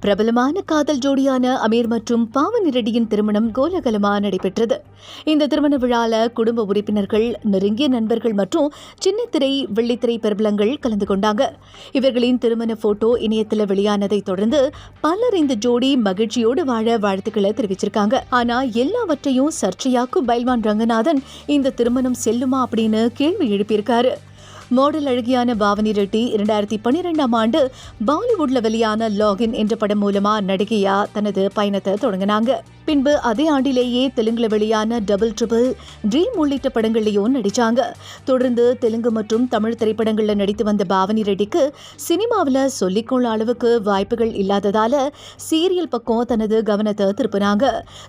பிரபலமான காதல் ஜோடியான அமீர் மற்றும் பாவனி ரெட்டியின் திருமணம் கோலகலமா நடைபெற்றது. இந்த திருமண விழால குடும்ப உறுப்பினர்கள் நெருங்கிய நண்பர்கள் மற்றும் சின்னத்திரை வெள்ளித்திரை பிரபலங்கள் கலந்து கொண்டாங்க. இவர்களின் திருமண போட்டோ இணையத்தில் வெளியானதை தொடர்ந்து பலர் இந்த ஜோடி மகிழ்ச்சியோடு வாழ வாழ்த்துக்களை தெரிவிச்சிருக்காங்க. ஆனா எல்லாவற்றையும் சர்ச்சையாக்கும் பைல்வான் ரங்கநாதன் இந்த திருமணம் செல்லுமா அப்படின்னு கேள்வி எழுப்பியிருக்காரு. மாடல் அழகியான பாவனி ரெட்டி இரண்டாயிரத்தி பன்னிரெண்டாம் ஆண்டு பாலிவுட்ல வெளியான லாகின் என்ற படம் மூலமா நடிகையா தனது பயணத்தை தொடங்கினாங்க. பின்பு அதே ஆண்டிலேயே தெலுங்குல வெளியான டபுள் ட்ரிபிள் ட்ரீம் உள்ளிட்ட படங்கள்லையும் நடிச்சாங்க. தொடர்ந்து தெலுங்கு மற்றும் தமிழ் திரைப்படங்களில் நடித்து வந்த பாவனி ரெட்டிக்கு சினிமாவில் சொல்லிக்கொள்ள அளவுக்கு வாய்ப்புகள் இல்லாததால சீரியல் பக்கம் தனது கவனத்தை திருப்பினாங்க.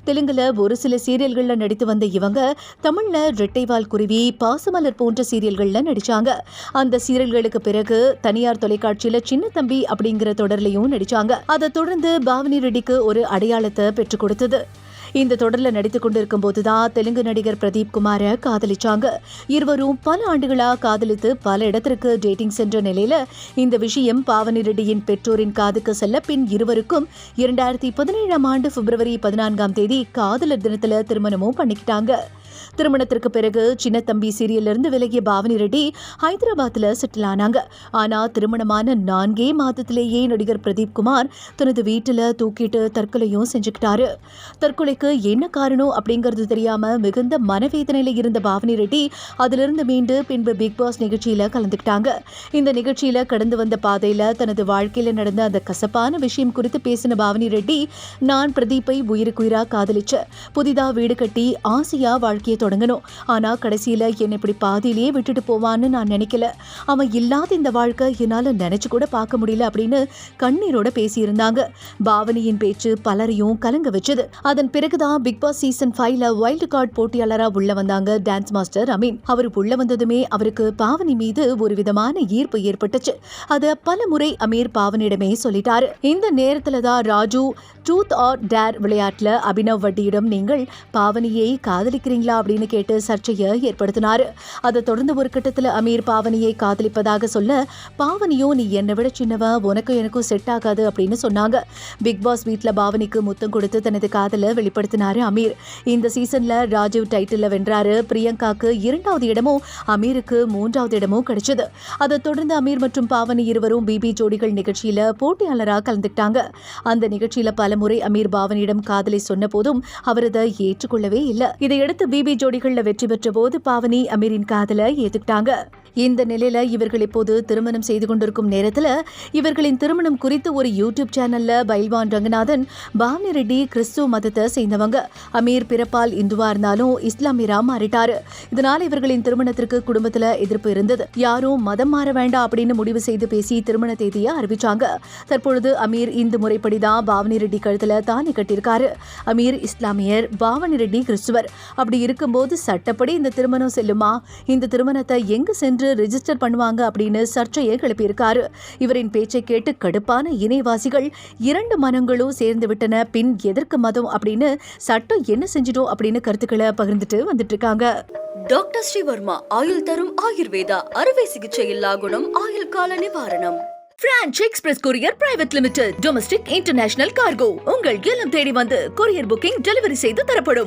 தெலுங்குல ஒரு சில சீரியல்களில் நடித்து வந்த இவங்க தமிழ்ல ரெட்டைவால் குருவி பாசமலர் போன்ற சீரியல்களில் நடிச்சாங்க. அந்த சீரியல்களுக்கு பிறகு தனியார் தொலைக்காட்சியில் சின்ன தம்பி அப்படிங்கிற தொடர்லையும் நடிச்சாங்க. அதை தொடர்ந்து பாவனி ரெட்டிக்கு ஒரு அடையாளத்தை பெற்றுக் கொடுத்தது. இந்த தொடரில் நடித்துக் கொண்டிருக்கும் போதுதான் தெலுங்கு நடிகர் பிரதீப் குமார காதலிச்சாங்க. இருவரும் பல ஆண்டுகளாக காதலித்து பல இடத்திற்கு டேட்டிங் சென்ற நிலையில இந்த விஷயம் பாவனி ரெட்டியின் பெற்றோரின் காதுக்கு செல்ல பின் இருவருக்கும் இரண்டாயிரத்தி பதினேழாம் ஆண்டு பிப்ரவரி பதினான்காம் தேதி காதலர் தினத்தில் திருமணமும் பண்ணிக்கிட்டாங்க. திருமணத்திற்கு பிறகு சின்னத்தம்பி தம்பி இருந்து விலகிய பாவனி ரெட்டி ஹைதராபாத்தில் செட்டில் ஆனாங்க. ஆனால் திருமணமான நான்கே மாதத்திலேயே நடிகர் பிரதீப் குமார் தனது வீட்டில் தூக்கிட்டு தற்கொலையும் செஞ்சுக்கிட்டாரு. தற்கொலைக்கு என்ன காரணம் அப்படிங்கிறது தெரியாம மிகுந்த மனவேதனையில் இருந்த பாவனி ரெட்டி அதிலிருந்து மீண்டு பின்பு பிக் பாஸ் நிகழ்ச்சியில் கலந்துக்கிட்டாங்க. இந்த நிகழ்ச்சியில் கடந்து வந்த பாதையில் தனது வாழ்க்கையில் நடந்த அந்த கசப்பான விஷயம் குறித்து பேசின பாவனி ரெட்டி நான் பிரதீப்பை உயிருக்குயிராக காதலிச்ச புதிதாக வீடு கட்டி ஆசையா வாழ்க்கையை தொடங்கணும். ஆனா கடைசியில என்னை இப்படி பாதியிலேயே விட்டுட்டு போவான்னு நான் நினைக்கல. அவன் இல்லாத இந்த வாழ்க்கை என்னால நினைச்சு கூட பார்க்க முடியல அப்படின்னு கண்ணீரோட பேசியிருந்தாங்க. பாவனியின் பேச்சு பலரையும் கலங்க வச்சது. அதன் பிறகுதான் பிக் பாஸ் சீசன் ஃபைவ்ல வைல்டு கார்டு போட்டியாளராக உள்ள வந்தாங்க டான்ஸ் மாஸ்டர் அமீன் அவர் உள்ள வந்ததுமே அவருக்கு பாவனி மீது ஒரு விதமான ஈர்ப்பு ஏற்பட்டுச்சு. அதை பல முறை அமீர் பாவனிடமே சொல்லிட்டாரு. இந்த நேரத்துல தான் ராஜு ட்ரூத் ஆர் டேர் விளையாட்டுல அபினவ் வட்டியிடம். நீங்கள் பாவனியை காதலிக்கிறீங்களா அப்படின்னு கேட்டு சர்ச்சையை ஏற்படுத்தினார். அதை தொடர்ந்து ஒரு கட்டத்தில் அமீர் பாவனியை காதலிப்பதாக சொல்ல பாவனியோ நீ என்னை விட சின்னவ? உனக்கும் எனக்கும் செட் ஆகாது அப்படின்னு சொன்னாங்க. பிக் பாஸ் வீட்டில் பாவனிக்கு முத்தம் கொடுத்து தனது காதலை வெளிப்படுத்தினாரு அமீர். இந்த சீசன்ல ராஜீவ் டைட்டில் வென்றாரு. பிரியங்காக்கு இரண்டாவது இடமும் அமீருக்கு மூன்றாவது இடமும் கிடைச்சது. அதை தொடர்ந்து அமீர் மற்றும் பாவனி இருவரும் பிபி ஜோடிகள் நிகழ்ச்சியில் போட்டியாளராக கலந்துக்கிட்டாங்க. அந்த நிகழ்ச்சியில் பலமுறை அமீர் பாவனியிடம் காதலை சொன்ன போதும் அவர் அதை ஏற்றுக்கொள்ளவே இல்லை. இதையடுத்து பிபி ஜோடிகள்ல வெற்றி பெற்ற போது பாவனி அமீரின் காதலை ஏத்துக்கிட்டாங்க. இந்த நிலையில் இவர்கள் இப்போது திருமணம் செய்து கொண்டிருக்கும் நேரத்தில் இவர்களின் திருமணம் குறித்து ஒரு யூடியூப் சேனலில் பைல்வான் ரங்கநாதன் பாவனி ரெட்டி கிறிஸ்துவ மதத்தை சேர்ந்தவங்க. அமீர் பிறப்பால் இந்துவா இருந்தாலும் இஸ்லாமியரா மாறிட்டாரு. இதனால் இவர்களின் திருமணத்திற்கு குடும்பத்தில் எதிர்ப்பு இருந்தது. யாரும் மதம் மாற வேண்டாம் அப்படின்னு முடிவு செய்து பேசி திருமண தேதியை அறிவிச்சாங்க. தற்பொழுது அமீர் இந்து முறைப்படிதான் பாவனி ரெட்டி கழுத்தில் தாலி கட்டியிருக்காரு. அமீர் இஸ்லாமியர் பாவனி ரெட்டி கிறிஸ்துவர். அப்படி இருக்கும்போது சட்டப்படி இந்த திருமணம் செல்லுமா? இந்த திருமணத்தை எங்கு சென்று ரிஜிஸ்டர் பண்ணுவாங்க அப்படின்னு சர்ச்சையை கிளப்பியிருக்காரு. இவரின் பேச்சை கேட்டு கடுப்பான இணைவாசிகள் இரண்டு மனங்களும் சேர்ந்து விட்டன. பின் எதற்கு மதம் அப்படின்னு சட்டம் என்ன செஞ்சிடும் அப்படின்னு கருத்துக்களை பகிர்ந்துட்டு வந்துட்டு இருக்காங்க டாக்டர் ஸ்ரீவர்மா ஆயுள் தரும் ஆயுர்வேதா அறுவை சிகிச்சை இல்லா குணம் ஆயுள் கால நிவாரணம். Franch Express courier private limited domestic international cargo. உங்கள் இல்லம் தேடி வந்து கொரியர் புக்கிங் டெலிவரி செய்து தரப்படும்.